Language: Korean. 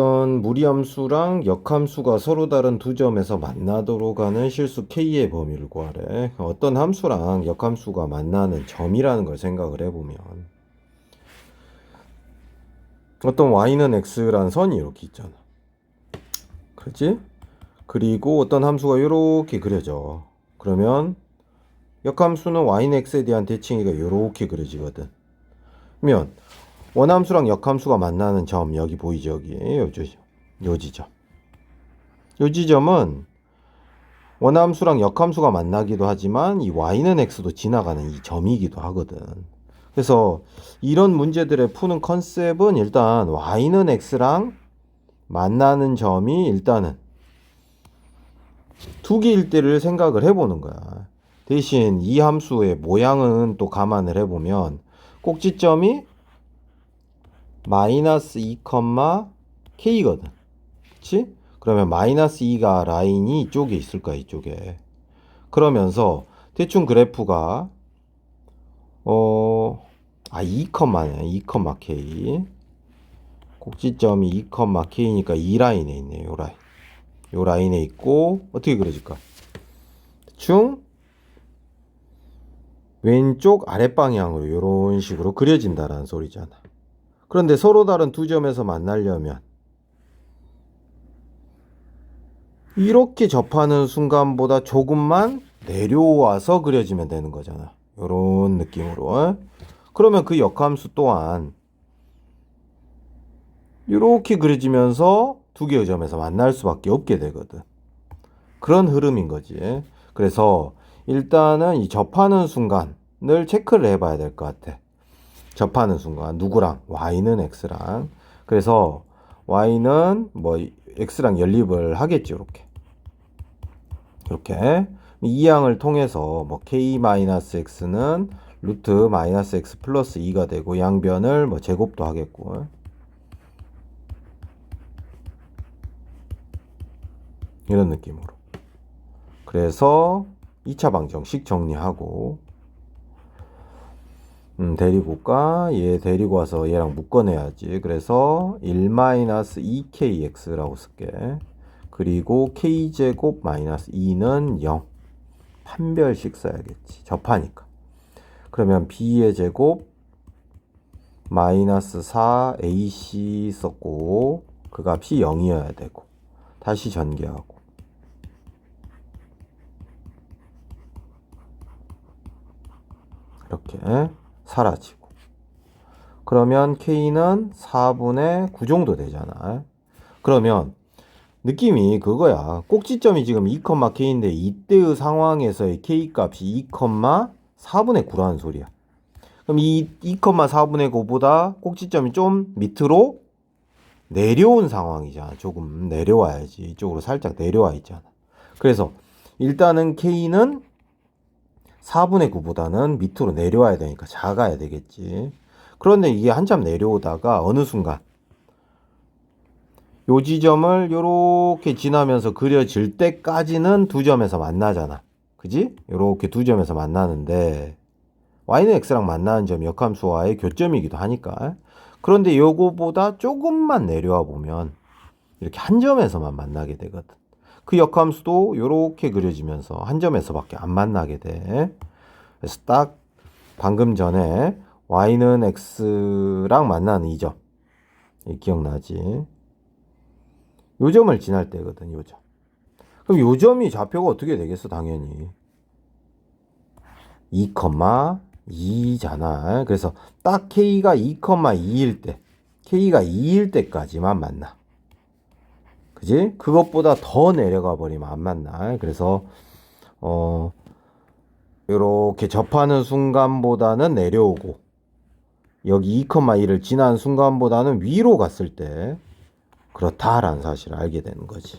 어떤 무리함수랑 역함수가 서로 다른 두 점에서 만나도록 하는 실수 k의 범위를 구하래. 어떤 함수랑 역함수가 만나는 점이라는 걸 생각을 해보면 어떤 y는 x라는 선이 이렇게 있잖아. 그렇지? 그리고 어떤 함수가 이렇게 그려져. 그러면 역함수는 y는 x에 대한 대칭이가 이렇게 그려지거든. 그러면 원함수랑 역함수가 만나는 점 여기 보이죠? 여기. 요, 지- 요 지점. 요 지점은 원함수랑 역함수가 만나기도 하지만 이 y는 x도 지나가는 이 점이기도 하거든. 그래서 이런 문제들의 푸는 컨셉은 일단 y는 x랑 만나는 점이 일단은 두 개일 때를 생각을 해보는 거야. 대신 이 함수의 모양은 또 감안을 해보면 꼭지점이 마이너스 2, k거든. 그치? 그러면 마이너스 2가 라인이 이쪽에 있을 거야, 이쪽에. 그러면서 대충 그래프가 어, 아, 2컴마네. 2컴마 k. 꼭지점이 2컴마 k니까 이 라인에 있네, 요 라인. 요 라인에 있고 어떻게 그려질까? 대충 왼쪽 아랫 방향으로 이런 식으로 그려진다라는 소리잖아. 그런데 서로 다른 두 점에서 만나려면 이렇게 접하는 순간보다 조금만 내려와서 그려지면 되는 거잖아. 이런 느낌으로. 그러면 그 역함수 또한 이렇게 그려지면서 두 개의 점에서 만날 수밖에 없게 되거든. 그런 흐름인 거지. 그래서 일단은 이 접하는 순간을 체크를 해봐야 될 것 같아. 접하는 순간 누구랑? y는 x랑. 그래서 y는 뭐 x랑 연립을 하겠지 이렇게. 이렇게. 이 양을 통해서 뭐 k-x는 루트 마이너스 x 플러스 2가 되고 양변을 뭐 제곱도 하겠고. 이런 느낌으로. 그래서 2차 방정식 정리하고 음, 데리고가 얘 데리고 와서 얘랑 묶어내야지. 그래서 1-2kx라고 쓸게. 그리고 k제곱 마이너스 2는 0. 판별식 써야겠지. 접하니까. 그러면 b의 제곱 마이너스 4ac 썼고 그 값이 0이어야 되고 다시 전개하고 이렇게 사라지고. 그러면 K는 4분의 9 정도 되잖아. 그러면 느낌이 그거야. 꼭지점이 지금 2,K인데 이때의 상황에서의 K 값이 2,4분의 9라는 소리야. 그럼 이 2,4분의 9보다 꼭지점이 좀 밑으로 내려온 상황이잖아. 조금 내려와야지. 이쪽으로 살짝 내려와 있잖아. 그래서 일단은 K는 4분의 9보다는 밑으로 내려와야 되니까 작아야 되겠지. 그런데 이게 한참 내려오다가 어느 순간 요 지점을 요렇게 지나면서 그려질 때까지는 두 점에서 만나잖아. 그지? 요렇게 두 점에서 만나는데 y는 x랑 만나는 점이 역함수와의 교점이기도 하니까. 그런데 요거보다 조금만 내려와 보면 이렇게 한 점에서만 만나게 되거든. 그 역함수도 이렇게 그려지면서 한 점에서밖에 안 만나게 돼. 그래서 딱 방금 전에 y는 x랑 만나는 이 점. 이 기억나지? 요 점을 지날 때거든, 요 점. 그럼 요 점이 좌표가 어떻게 되겠어, 당연히. 2,2잖아. 그래서 딱 k가 2,2일 때, k가 2일 때까지만 만나. 그지? 그것보다 더 내려가 버리면 안 만나. 그래서 어 이렇게 접하는 순간보다는 내려오고 여기 2,2를 지난 순간보다는 위로 갔을 때 그렇다라는 사실을 알게 되는 거지.